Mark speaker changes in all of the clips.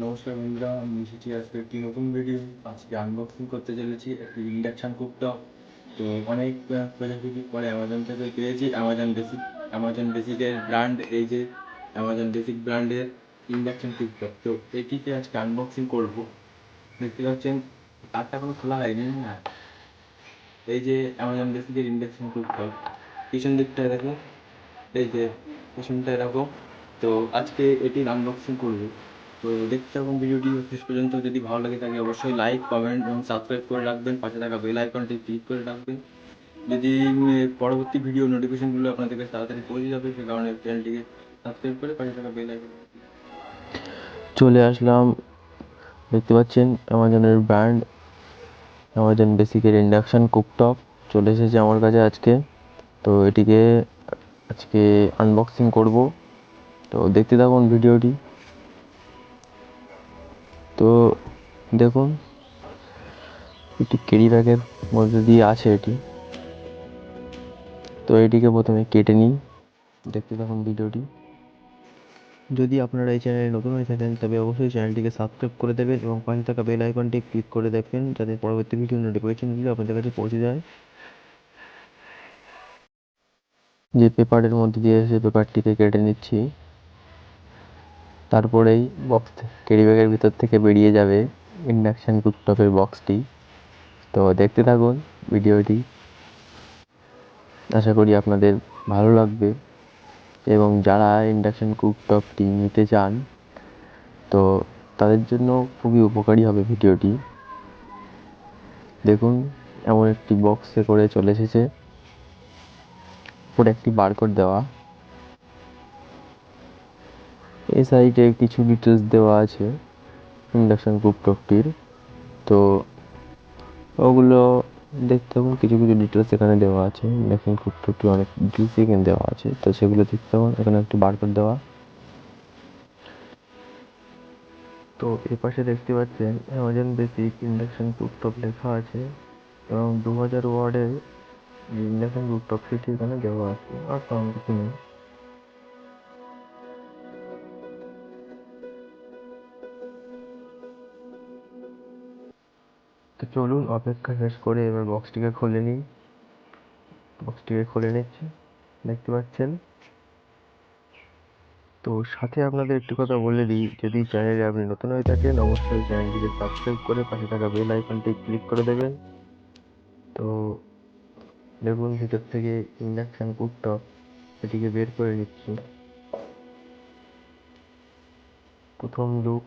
Speaker 1: নমস্কার বন্ধুরা, আমি এসেছি আজকে একটি নতুন ভিডিও আজকে আনবক্সিং করতে চলেছি একটি ইন্ডাকশান কুকটপ তো অনেক খোঁজাখুঁজি পরে অ্যামাজন থেকে পেয়েছি। অ্যামাজন বেসিক অ্যামাজন বেসিকের ব্র্যান্ড এই যে অ্যামাজন বেসিক ব্র্যান্ডের ইন্ডাকশান কুকটপ তো এটিকে আজকে আনবক্সিং করব। দেখতে পাচ্ছেন, তারটা কোনো খোলা হয়নি না এই যে অ্যামাজন বেসিকের ইন্ডাকশান কুকটপ পিছন দিকটা দেখো এই যে পিছনটা এরকম তো আজকে এটির আনবক্সিং করব। তো দেখতে থাকুন ভিডিওটি। শেষ পর্যন্ত যদি ভালো লাগে থাকে অবশ্যই লাইক কমেন্ট এবং সাবস্ক্রাইব করে রাখবেন। পাশে থাকা বেল আইকনটি ক্লিক করে রাখবেন। যদি পরবর্তী ভিডিও নোটিফিকেশনগুলো আপনাদের কাছে তাড়াতাড়ি পৌঁছে যাবে, সে কারণে চ্যানেলটিকে সাবস্ক্রাইব করে পাশে থাকা বেল আইকন
Speaker 2: চলে আসলাম। দেখতে পাচ্ছেন অ্যামাজনের ব্র্যান্ড অ্যামাজন বেসিকের ইন্ডাকশান কুকটপ চলে এসেছে আমার কাছে আজকে। তো এটিকে আজকে আনবক্সিং করব। তো দেখতে থাকুন ভিডিওটি। তো দেখুন, একটি কেরি ব্যাগের মধ্যে দিয়ে আছে এটি। তো এটিকে প্রথমে কেটে নিই দেখতে থাকুন ভিডিওটি। যদি আপনারা এই চ্যানেলে নতুন হয়ে থাকেন, তবে অবশ্যই চ্যানেলটিকে সাবস্ক্রাইব করে দেবেন এবং পাশে থাকা বেল আইকনটি ক্লিক করে দেখবেন, যাতে পরবর্তী ভিডিও নোটিফিকেশনগুলো আপনাদের কাছে পৌঁছে যায়। যে পেপারের মধ্যে দিয়ে এসে পেপারটিকে কেটে নিচ্ছি। তারপরেই বক্স ক্যারি ব্যাগের ভিতর থেকে বেরিয়ে যাবে ইন্ডাকশান কুকটপের বক্সটি তো দেখতে থাকুন ভিডিওটি। আশা করি আপনাদের ভালো লাগবে। এবং যারা ইন্ডাকশান কুকটপটি নিতে চান, তো তাদের জন্য খুবই উপকারী হবে ভিডিওটি। দেখুন, এমন একটি বক্সে করে চলে এসেছে। উপরে একটি বারকোড দেওয়া। এই সাইডে কিছু ডিটেলস দেওয়া আছে ইন্ডাকশান কুকটপটির তো ওগুলো দেখতে থাকুন, কিছু কিছু ডিটেলস এখানে দেওয়া আছে। ইন্ডাকশান কুকটপটি অনেক ডিটেলস এখানে দেওয়া আছে। তো সেগুলো দেখতে থাকুন, এখানে একটি বারকোড দেওয়া। তো এ পাশে দেখতে পাচ্ছেন অ্যামাজন বেসিক ইন্ডাকশান কুকটপ লেখা আছে এবং দু হাজার ওয়ার্ডের ইন্ডাকশান কুকটপ সেটি এখানে দেওয়া আছে। আর তেমন কিছু নেই। তো চলুন, অপেক্ষা শেষ করে এবার বক্সটিকে খুলে নিই। বক্সটিকে খুলে নিচ্ছি, দেখতে পাচ্ছেন? তো সাথে আপনাদের একটি কথা বলে দিই, যদি চ্যানেলে আপনি নতুন হয়ে থাকেন, অবশ্যই চ্যানেলটিকে সাবস্ক্রাইব করে পাশে থাকা বেল আইকনটি ক্লিক করে দেবেন। তো দেখুন, ভিতর থেকে ইন্ডাকশান কুকটপ এটিকে বের করে নিচ্ছি। প্রথম লুক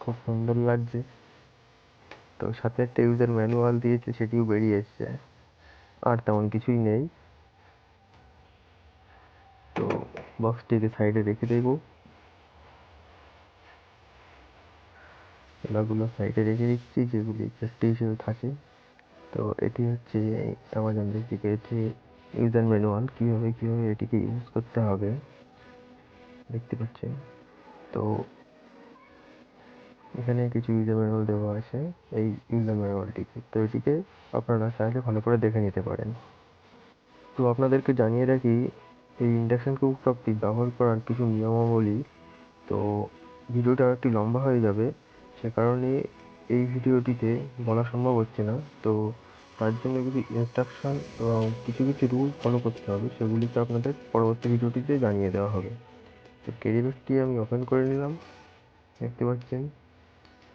Speaker 2: খুব সুন্দর লাগছে। তো সাথে একটা ইউজার ম্যানুয়াল দিয়েছে, সেটিও বেরিয়ে এসছে। আর তেমন কিছুই নেই। তো বক্সটিকে সাইডে রেখে দেবো। এগুলো সাইডে রেখে দিচ্ছি, যেগুলি সেফটি হিসেবে থাকে। তো এটি হচ্ছে অ্যামাজন বেসিকের যে ইউজার ম্যানুয়াল কীভাবে কীভাবে এটিকে ইউজ করতে হবে। দেখতে পাচ্ছেন? তো এখানে কিছু ইউজার ম্যানুয়াল দেওয়া আছে, এই ইউজার ম্যানুয়ালটিকে তো এটিকে আপনারা চাইলে ভালো করে দেখে নিতে পারেন। তো আপনাদেরকে জানিয়ে রাখি, এই ইন্ডাকশান কুকটপটি ব্যবহার করার কিছু নিয়মাবলী, তো ভিডিওটা একটু লম্বা হয়ে যাবে, সে কারণে এই ভিডিওটিতে বলা সম্ভব হচ্ছে না। তো তার জন্য কিছু ইনস্ট্রাকশন এবং কিছু কিছু রুল ফলো করতে হবে, সেগুলিকে আপনাদের পরবর্তী ভিডিওটিতে জানিয়ে দেওয়া হবে। তো ক্যারি আমি ওপেন করে নিলাম, দেখতে পাচ্ছেন।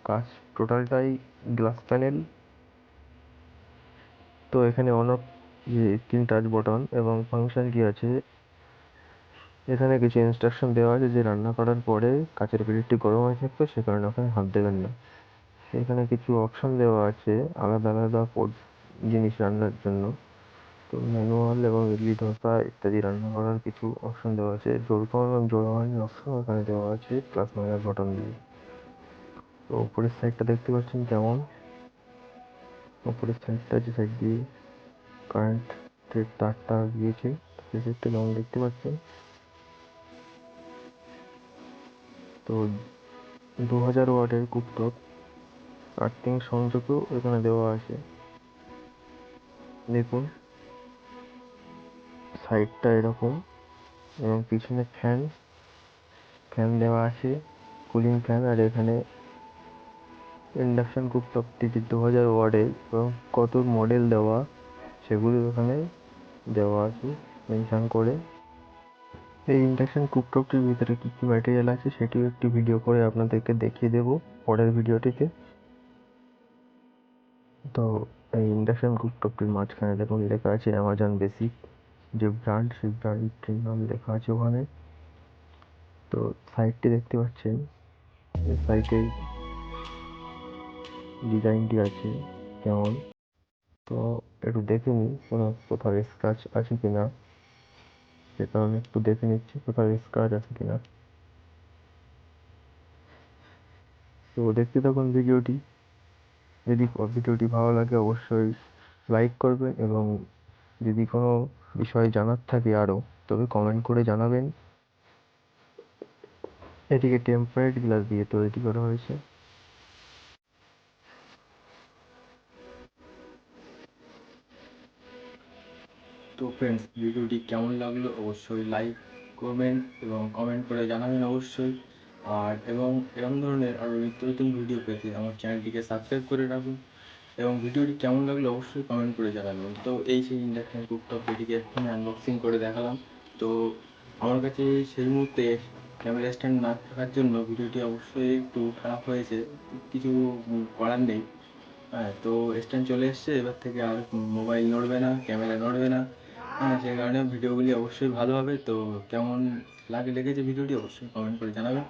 Speaker 2: কাজ টোটালটাই গ্লাস প্যানেল তো এখানে on off screen touch button এবং ফাংশন কি আছে, এখানে কিছু ইনস্ট্রাকশন দেওয়া আছে যে রান্না করার পরে কাচের প্লেটটি গরম হয়ে থাকবে, সে কারণে ওখানে হাত দেবেন না। এখানে কিছু অপশন দেওয়া আছে, আলাদা আলাদা জিনিস রান্নার জন্য। তো ম্যানুয়াল এবং ইডলি ধোসা ইত্যাদি রান্না করার কিছু অপশন দেওয়া আছে। জোর কম এবং জোড়াবানির অপশন এখানে দেওয়া আছে প্লাস মাইনাস বটন দিয়ে। তো উপরের সাইডটা দেখতে পাচ্ছেন কেমন? উপরের সাইডটা যে সাইড দিয়ে কারেন্টের তারটা গিয়েছে সাইডটা যেমন দেখতে পাচ্ছেন। তো দু হাজার ওয়াটের কুকটপ আর্থিং সংযোগও এখানে দেওয়া আছে। দেখুন সাইডটা এরকম এবং পিছনে ফ্যান ফ্যান দেওয়া আছে কুলিং ফ্যান আর এখানে ইন্ডাকশান কুকটপটি যে দু হাজার ওয়ার্ডের এবং কত মডেল দেওয়া সেগুলো এখানে দেওয়া আছে, মেনশন করে। এই ইন্ডাকশান কুকটপটির ভিতরে কী কী ম্যাটেরিয়াল আছে সেটিও একটি ভিডিও করে আপনাদেরকে দেখিয়ে দেবো পরের ভিডিওটিতে তো এই ইন্ডাকশান কুকটপটির মাঝখানে দেখুন লেখা আছে অ্যামাজন বেসিক যে ব্র্যান্ড সেই ব্র্যান্ডটির নাম লেখা আছে ওখানে। তো সাইডটি দেখতে পাচ্ছেন। সাইটে ডিজাইনটি আছে কেমন? তো একটু দেখে নিই কোনো কোথাও স্ক্র্যাচ আছে কি না সে কারণে একটু দেখে নিচ্ছি কোথাও স্ক্র্যাচ আছে কি না তো দেখতে থাকুন ভিডিওটি। যদি ভিডিওটি ভালো লাগে অবশ্যই লাইক করবেন এবং যদি কোনো বিষয়ে জানার থাকে আরও, তবে কমেন্ট করে জানাবেন। এটিকে টেম্পারেট গ্লাস দিয়ে তৈরি করা হয়েছে।
Speaker 1: তো ফ্রেন্ডস ভিডিওটি কেমন লাগল অবশ্যই লাইক করবেন এবং কমেন্ট করে জানাবেন অবশ্যই। আর এবং এরকম ধরনের আরও নিত্য নতুন ভিডিও পেতে আমার চ্যানেলটিকে সাবস্ক্রাইব করে রাখুন এবং ভিডিওটি কেমন লাগল অবশ্যই কমেন্ট করে জানাবেন। তো এই সেই ইন্ডাকশান কুকটপ এটিকে এক্ষুনি আনবক্সিং করে দেখালাম। তো আমার কাছে সেই মুহূর্তে ক্যামেরা স্ট্যান্ড না থাকার জন্য ভিডিওটি অবশ্যই একটু খারাপ হয়েছে, কিছু করার নেই। হ্যাঁ তো স্ট্যান্ড চলে এসছে, এবার থেকে আর মোবাইল নড়বে না ক্যামেরা নড়বে না। সেই কারণে ভিডিওগুলি অবশ্যই ভালো হবে। তো কেমন লাগে লেগেছে ভিডিওটি অবশ্যই কমেন্ট করে জানাবেন।